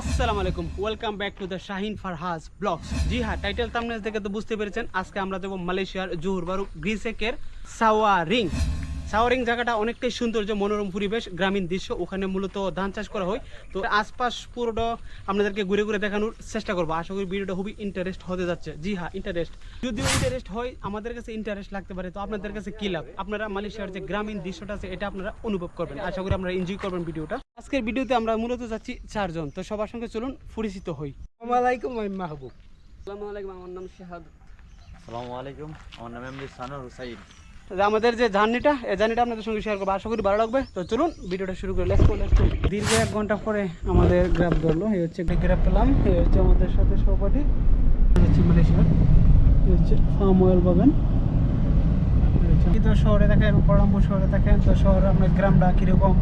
আসসালামু আলাইকুম welcome back to the Shahin Farhaj vlogs জি হ্যাঁ টাইটেল থাম্বনেল থেকে তো বুঝতে পেরেছেন, আজকে আমরা দেবো মালয়েশিয়ার জোহর বারু গ্রিসেকের সাওয়ারিং। সাওয়ারিং জায়গাটা অনেকটাই সৌন্দর্য মনোরম পরিবেশ, গ্রামীণ দৃশ্য, ওখানে মূলত ধান চাষ করা হয়। তো আশপাশ পুরোটা আপনাদেরকে ঘুরে ঘুরে দেখানোর চেষ্টা করব। আশা করি ভিডিওটা খুবই ইন্টারেস্ট হতে যাচ্ছে। জি হ্যাঁ ইন্টারেস্ট যদিও ইন্টারেস্ট হয়, আমাদের কাছে ইন্টারেস্ট লাগতে পারে, তো আপনাদের কাছে কি লাভ? আপনারা মালয়েশিয়ার যে গ্রামীণ দৃশ্যটা আছে, এটা আপনারা অনুভব করবেন। আশা করি আপনারা এনজয় করবেন ভিডিওটা। আজকের ভিডিওতে আমরা মূলত যাচ্ছি চারজন। তো সবার সঙ্গে চলুন পরিচিত হই। আসসালামাইকুম আমি মাহবুব। আসসালামু আলাইকুম আমার নাম শাহাদ। আসসালামু আলাইকুম আমার নাম এমডি সানোর হুসাইন। আমাদের যে জার্নিটা এই জার্নিটা আপনাদের সঙ্গে শেয়ার করব। আশা করি ভালো লাগবে। তো চলুন ভিডিওটা শুরু করি। লেটস গো লেটস গো দীর্ঘ এক ঘণ্টা পরে আমাদের গ্রাফ ধরলো। এই হচ্ছে একটা গ্রাফ পেলাম। এই হচ্ছে আমাদের সাথে সহপাঠী। এই হচ্ছে মালয়েশিয়ার। এই হচ্ছে ফার্ম অয়েল বাগান এই হচ্ছে- কি তো শহরে দেখেন কলাম্বো শহরে দেখেন। তো শহরে আপনার গ্রামটা কীরকম?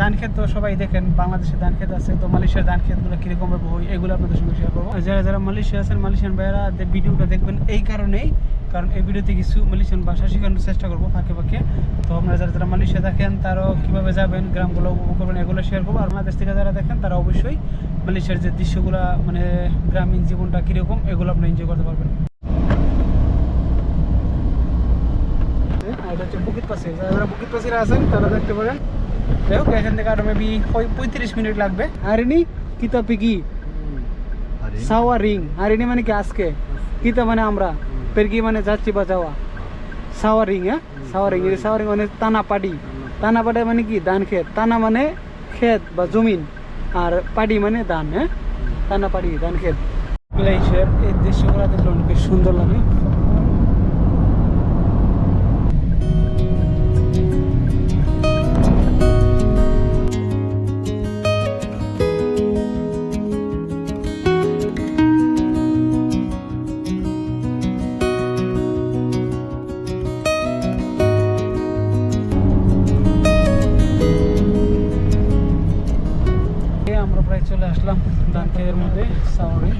ধান ক্ষেত তো সবাই দেখেন, বাংলাদেশে ধান ক্ষেত আছে, তো মালয়েশিয়ার ধান ক্ষেতগুলো কীরকম ভাবে হয়, এগুলো আপনাদের সঙ্গে শেয়ার করব। যারা যারা মালয়েশিয়া আছেন, মালয়েশিয়ান ভাইয়েরা ভিডিওটা দেখবেন এই কারণেই, কারণ এই ভিডিওতে কিছু মালয়েশিয়ান ভাষা শেখানোর চেষ্টা করব ফাঁকে ফাঁকে। তো আপনারা যারা যারা মালয়েশিয়া দেখেন, তারাও কীভাবে যাবেন, গ্রামগুলো উপভোগ করবেন এগুলো শেয়ার করব। আর বাংলাদেশ থেকে যারা দেখেন, তারা অবশ্যই মালয়েশিয়ার যে দৃশ্যগুলো মানে গ্রামীণ জীবনটা কীরকম, এগুলো আপনি এনজয় করতে পারবেন। আর এটা হচ্ছে বুকিত পাশে যারা বুকিত পাশে আছেন, তারা দেখতে পারেন। যাই হোক এখান থেকে আরও মেবি পঁয়ত্রিশ মিনিট লাগবে। আরিনি কিতাবে কি সাওয়া রিং আরিনি। মানে কি আজকে? কিতা মানে আমরা? পেরকি মানে যাচ্ছি বা যাওয়া? সাওয়া রিং হ্যাঁ? সাওয়া রিং সাওয়া রিং মানে টানা পাডি টানা পাডি মানে কি? ধান ক্ষেত। টানা মানে ক্ষেত বা জমিন। আর পাডি মানে ধান হ্যাঁ? টানা পাডি ধান ক্ষেত। মালয়েশিয়ার এই দৃশ্যগুলো দেখলে অনেক সুন্দর লাগে। আসলাম দানখের মধ্যে সাওয়ারি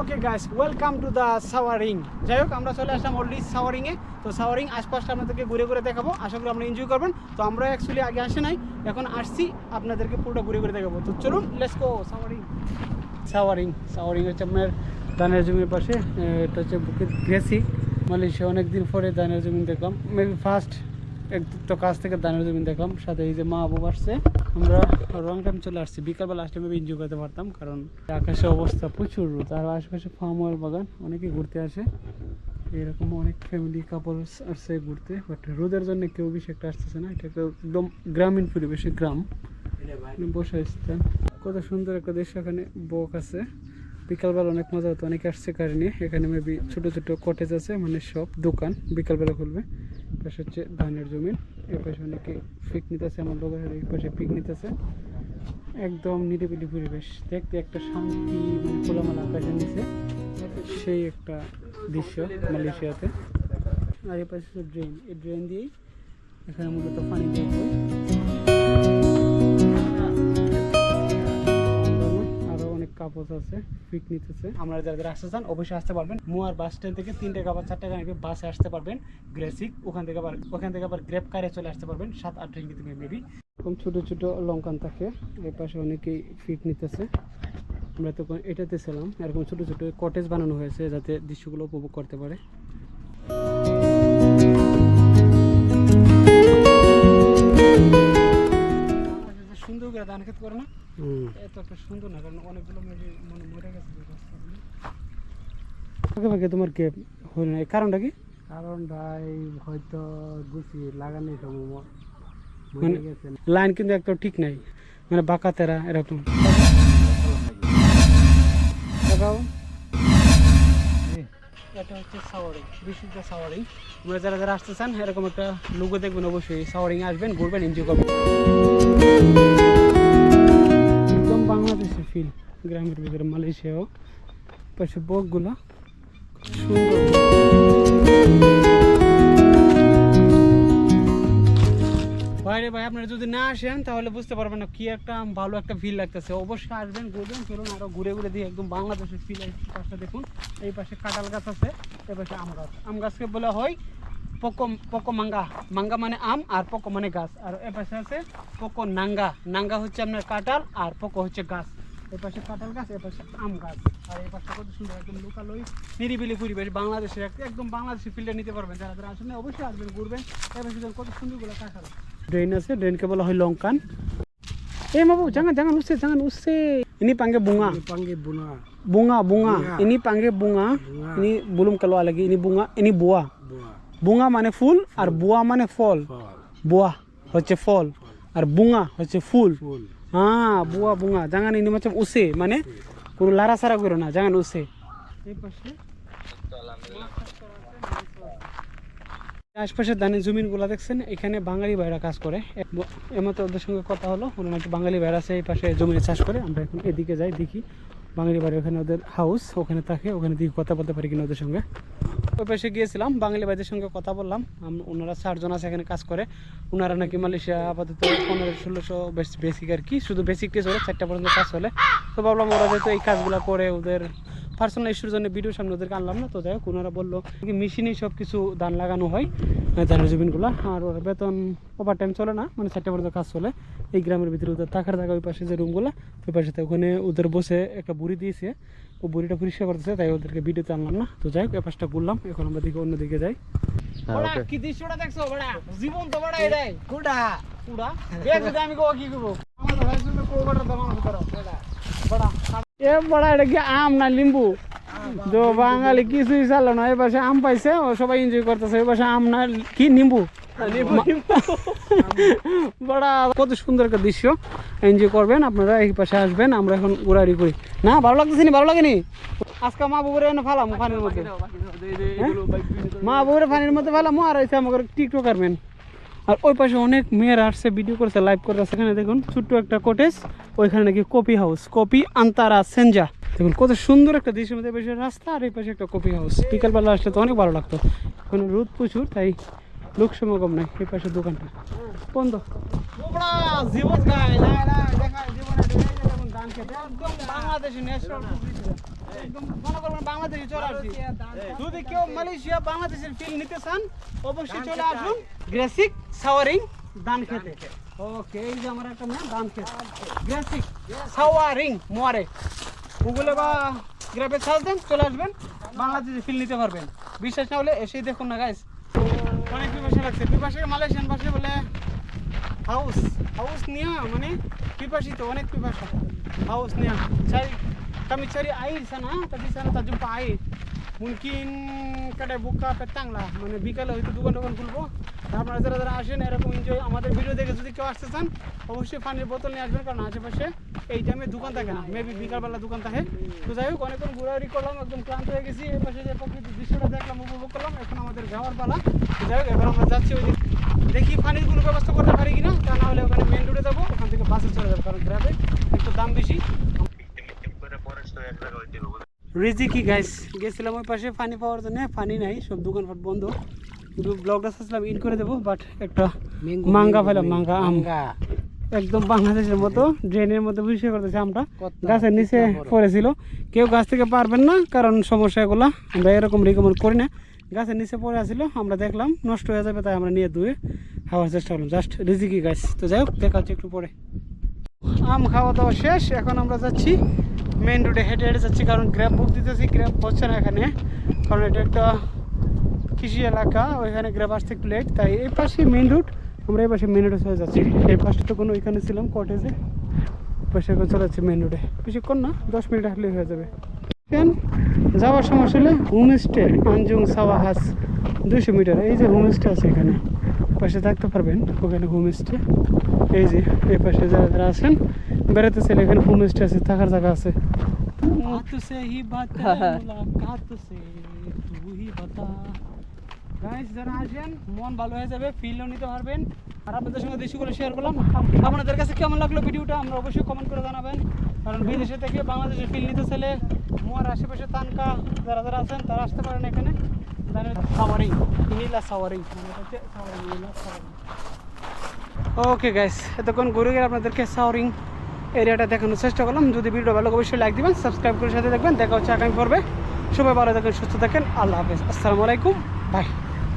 okay guys welcome to the সাওয়ারিং যাই হোক আমরা চলে আসলাম অলরেডি সাওয়ারিংয়ে তো সাওয়ারিং আশপাশটা আপনাদেরকে ঘুরে ঘুরে দেখাবো। আশা করি আপনারা এনজয় করবেন। তো আমরা অ্যাকচুয়ালি আগে আসে নাই এখন আসছি আপনাদেরকে পুরোটা ঘুরে ঘুরে দেখাবো। তো চলুন লেটস গো সাওয়ারিং সাওয়ারিং সাওয়ারিং হচ্ছে আপনার ধানের জমির পাশে এটা হচ্ছে বুকের গ্রেসি। মালয়েশিয়া অনেক দিন পরে ধানের জমি দেখলাম। মেবি ফার্স্ট এক তো কাছ থেকে ধানের জমি দেখলাম। সাথে এই যে মা বাবু আসছে। আমরা রং টাইম চলে আসছি। বিকালবেলা আসলে আমি এনজয় করতে পারতাম, কারণ আকাশে অবস্থা প্রচুর রোদ, আর আশেপাশে ফার্ম অয়েল বাগান, অনেকে ঘুরতে আসে। এরকম অনেক ফ্যামিলি কাপলস আসছে ঘুরতে বাট রোদের জন্য কেউ বেশি একটা আসতেছে না। এটা একদম গ্রামীণ পরিবেশে গ্রাম। বসে আসতেন কত সুন্দর একটা দেশ এখানে বক আছে। বিকালবেলা অনেক মজা হতো, অনেকে আসছে গাড়ি নিয়ে। এখানে মেবি ছোট ছোট কটেজ আছে মানে সব দোকান বিকালবেলা খুলবে। পাশে হচ্ছে ধানের জমিন এর পাশে অনেকে পিক নিতেছে আমার লোকের এই পাশে পিক নিতেছে একদম নিরিবিলি পরিবেশ। দেখতে একটা শান্তি মানে খোলামেলা আকাশের নিচে। সেই একটা দৃশ্য মালয়েশিয়াতে। আর এই পাশে ড্রেন এই ড্রেন দিয়েই এখানে মূলত পানি দেওয়া কাপড় আছে পিক নিতেছে। আমরা যারা যারা আসতে চান, অবশ্যই আসতে পারবেন। মুয়ার বাস স্ট্যান্ড থেকে তিন টাকা বা চার টাকা নেবে বাসে আসতে পারবেন। গ্রেসিক ওখান থেকে আবার ওখান থেকে আবার গ্রেপ কারে চলে আসতে পারবেন। সাত, আট রিঙ্গিত মেবি এরকম ছোটো ছোট লঙ্কান থাকে। এর পাশে অনেকেই ফিট নিতেছে। আমরা তখন এটাতে ছিলাম। এরকম ছোটো ছোটো কটেজ বানানো হয়েছে যাতে দৃশ্যগুলো উপভোগ করতে পারে। সুন্দর করে করে না। এত একটা সুন্দর না কারণ অনেকগুলো মরে গেছে ফাঁকে ফাঁকে তোমার কে হলো না কারণটা কি? কারণ ভাই হয়তো গুছি লাগানি সময় মানে লাইন কিন্তু একটা ঠিক নাই মানে বাঁকা তেরা এরকম। দেখাও। এটা হচ্ছে সাওয়ারিং বিশুদ্ধ সাওয়ারিং। আমরা যারা যারা আসতে চান এরকম একটা লোগো দেখবেন অবশ্যই সাওয়ারিং আসবেন ঘুরবেন এনজয় করবেন। ফিল গ্রামের ভিতরে মালয়েশিয়াও। পাশে বকগুলো বাইরে ভাই আপনারা যদি না আসেন, তাহলে বুঝতে পারবেন না কি একটা ভালো একটা ফিল লাগতেছে। অবশ্যই আসবেন, ঘুরবেন, চলুন আরও ঘুরে ঘুরে দিয়ে একদম বাংলাদেশের ফিল পাশটা দেখুন। এই পাশে কাঁঠাল গাছ আছে, এই পাশে আম গাছ। আম গাছকে বলা হয় পোকো পোকো মাঙ্গা। মাঙ্গা মানে আম আর পোকো মানে গাছ। আর এ পাশে আছে পোকো নাঙ্গা। নাঙ্গা হচ্ছে আপনার কাঁঠাল আর পোকো হচ্ছে গাছ। এ পাশে কাঁঠাল গাছ এ পাশে আম গাছ আর এই পাশে কত সুন্দর একদম লোকালয় নিরিবিলি পরিবেশ বাংলাদেশের একদম বাংলাদেশি ফিল্ডে নিতে পারবেন যারা যারা আসেন অবশ্যই আসবেন ঘুরবেন এ পাশে কত সুন্দরগুলো কাঁঠাল ড্রেন আছে ড্রেনকে বলা হয় Lankan Eh mabu jangan jangan usir jangan usir. Ini panggil bunga. panggil bunga Bunga bunga. Bunga. Ini panggil bunga. Bunga. Ini belum keluar lagi. Ini bunga. Ini buah. bunga Bunga মানে ফুল আর বুয়া মানে ফল ফল বুয়া হচ্ছে ফল আর বুঙা হচ্ছে ফুল ফুল হ্যাঁ বুয়া বুঙা জাঙান ini মাছ উসে মানে কোনো লাড়াছাড়া করো না জাঙান উসে। আশপাশে পাশে। আশপাশেরগুলা জমিনগুলো দেখছেন, এখানে বাঙালি ভাইরা কাজ করে। এমতো ওদের সঙ্গে কথা হলো, ওনার নাকি বাঙালি ভাইরা আছে, এই পাশে জমিনে চাষ করে। আমরা এখন এদিকে যাই, দেখি বাঙালি বাড়ি ওখানে ওদের হাউস ওখানে থাকে, ওখানে দিয়ে কথা বলতে পারি কিনা ওদের সঙ্গে। ওই পাশে গিয়েছিলাম, বাঙালি ভাইদের সঙ্গে কথা বললাম। ওনারা চারজন আছে এখানে কাজ করে। ওনারা নাকি মালয়েশিয়া আপাতত পনেরো, ষোলোশো বেশ বেসিক আর কি, শুধু বেসিক টেস্ট হলে চারটা পর্যন্ত কাজ হলে। তো ভাবলাম ওরা যেহেতু এই কাজগুলো করে ওদের পার্সোনাল ইস্যুর জন্য ভিডিও সামনে ওদেরকে আনলাম না তো যাই হোক ওনারা বলল কি মেশিনেই সব কিছু ধান লাগানো হয় ধানের জমিনগুলো। আর ওর বেতন ওভার টাইম চলে না মানে চারটা পর্যন্ত কাজ চলে। এই গ্রামের ভিতরে ওদের থাকার জায়গা ওই পাশে যে রুমগুলো ওই পাশে তো ওখানে ওদের বসে একটা বুড়ি দিয়েছে। ও বুড়িটা পরিষ্কার করতেছে তাই ওদেরকে ভিডিওতে আনলাম না। তো যাই হোক এ পাশটা ঘুরলাম এখন আমরা দিকে অন্যদিকে যাই। হ্যাঁ। কি দৃশ্যটা দেখছ বড়া? জীবন তো বড়া এটাই। কুড়া? কুড়া? আমি কি করব? দাম বড়া এ বড়া এটা কি আম না লিম্বু? তো বাঙালি কিছুই চালো না পাশে আম পাইছে ও সবাই এনজয় করতেছে পাশে আম না কি নিম্বু? বড়া কত সুন্দর একটা দৃশ্য এনজয় করবেন আপনারা এই পাশে আসবেন আমরা এখন ঘোরাঘুরি করি। না ভালো লাগতেছে নি ভালো লাগেনি? আজকে মা বুবুরে এনে ফালাম পানির মধ্যে। হ্যাঁ? মা বউরে পানির মধ্যে ফেলাম আর এসে আমাকে টিকটক করবেন আর ওই পাশে অনেক মেয়েরা আসছে ভিডিও করছে লাইভ করছে সেখানে দেখুন ছোট্ট একটা কটেজ ওইখানে নাকি কপি হাউস কপি আন্তারা সেঞ্জা দেখুন কত সুন্দর একটা দৃশ্যের মধ্যে বেশি রাস্তা আর এই পাশে একটা কপি হাউস বিকালবেলা আসলে তো অনেক ভালো লাগতো এখন রোদ প্রচুর তাই লোক সমাগম নাই এই পাশে দোকানটা বন্ধ মনে যদি কেউ বাংলাদেশের ফিল নিতে চান অবশ্যই চলে আসুন গ্রেসিক সাওয়ারিং দান খেতে। ওকে, এই যে আমার একটা নাম দান খেতে। গ্রেসিক সাওয়ারিং মোয়ারে। গুগলে বা গ্রাফে সার্চ দেন, চলে আসবেন, বাংলাদেশে ফিল নিতে পারবেন। বিশ্বাস না হলে এসেই দেখুন না গাইস অনেক পিপাসা লাগছে। পিপাসা মালয়েশিয়ান ভাষায় বলে হাউস। haus niya মানে পিপাসিত, অনেক পিপাসা। haus niya cari kami cari air sana tadi sana tak jumpa air mungkin kadang buka petang lah বিকালে হয়তো দোকান দোকান খুলবো। আপনারা যারা যারা আসেন, এরকম এনজয় আমাদের ভিডিও দেখে যদি কেউ আসতে চান, অবশ্যই পানির বোতল নিয়ে আসবেন, কারণ আশেপাশে এই টাইমে দোকান থাকে না। মেবি বিকালবেলা দোকান থাকে। তো যাই হোক, অনেকক্ষণ ঘোরাঘুরি করলাম, একদম ক্লান্ত হয়ে গেছি। এই পাশে যে প্রকৃতির দৃশ্যটা দেখলাম, উপভোগ করলাম, এখন আমাদের যাওয়ার পালা। যাই হোক এবার আমরা যাচ্ছি ওই দেখি পানির কোনো ব্যবস্থা করতে পারি কিনা, তা না হলে ওখানে মেন রোডে যাব, ওখান থেকে বাসে চলে যাব, কারণ গ্রামে একটু দাম বেশি। রিজিকি গাইস গেছিলাম ওই পাশে পানি পাওয়ার জন্য পানি নাই, সব দোকানপাট বন্ধ। ব্লগটা চাচ্ছিলাম ইন করে দেবো বাট একটা মাঙ্গা পেলাম মাঙ্গা আম। একদম বাংলাদেশের মতো ড্রেনের মধ্যে পরিষ্কার করতেছে আমটা। গাছের নিচে পড়েছিল। কেউ গাছ থেকে পারবেন না কারণ সমস্যা এগুলো। আমরা এরকম রিকমেন্ড করি না। গাছের নিচে পড়ে আসছিল আমরা দেখলাম নষ্ট হয়ে যাবে তাই আমরা নিয়ে ধুয়ে খাওয়ার চেষ্টা করলাম। জাস্ট রিজিকি গাছ। তো যাই হোক দেখা হচ্ছে একটু পরে। আম খাওয়া দাওয়া শেষ এখন আমরা যাচ্ছি। মেন রোডে হেঁটে হেঁটে যাচ্ছি কারণ গ্র্যাব বুক দিতেছি গ্র্যাব হচ্ছে না এখানে। কারণ এটা একটা কৃষি এলাকা ওইখানে গ্র্যাব আসতে একটু লেট তাই এই পাশে মেন রোড আমরা এই পাশে মেন রোডে চলে যাচ্ছি এই পাশটা তো কোনো ওইখানে ছিলাম কটেজে পাশে এখন চলে যাচ্ছি মেন রোডে বেশিক্ষণ না দশ মিনিট হাঁটলেই হয়ে যাবে এখন যাওয়ার সময় আসলে হোমস্টে আঞ্জুং সাওয়াহাস দুশো মিটার এই যে হোমস্টে আছে এখানে পাশে থাকতে পারবেন ওখানে হোমস্টে এই যে এই পাশে যারা যারা আছেন বেড়াতে চাইলে এখানে হোমস্টে আছে থাকার জায়গা আছে से ही बात मुलाकात से तू ही बता গাইস যারা আসেন মন ভালো হয়ে যাবে ফিলও নিতে পারবেন। আর আপনাদের সঙ্গে করে শেয়ার করলাম। আপনাদের কাছে কেমন লাগল ভিডিওটা, আমরা অবশ্যই কমেন্ট করে জানাবেন। কারণ বিদেশে থেকে বাংলাদেশে ফিল নিতে চাইলে মোয়ার আশেপাশে তানকা যারা যারা আছেন, তারা আসতে পারেন এখানে। সাওয়ারিং, নীলা সাওয়ারিং। সাওয়ারিং সাওয়ারিং ওকে গাইস এতক্ষণ ঘুরে গেলে আপনাদেরকে সাওরিং এরিয়াটা দেখানোর চেষ্টা করলাম। যদি ভিডিও ভালো অবশ্যই লাইক দিবেন সাবস্ক্রাইব করে সাথে দেখবেন দেখা হচ্ছে আগামী পর্বে। সবাই ভালো থাকেন, সুস্থ থাকেন। আল্লাহ হাফেজ। আসসালামু আলাইকুম। বাই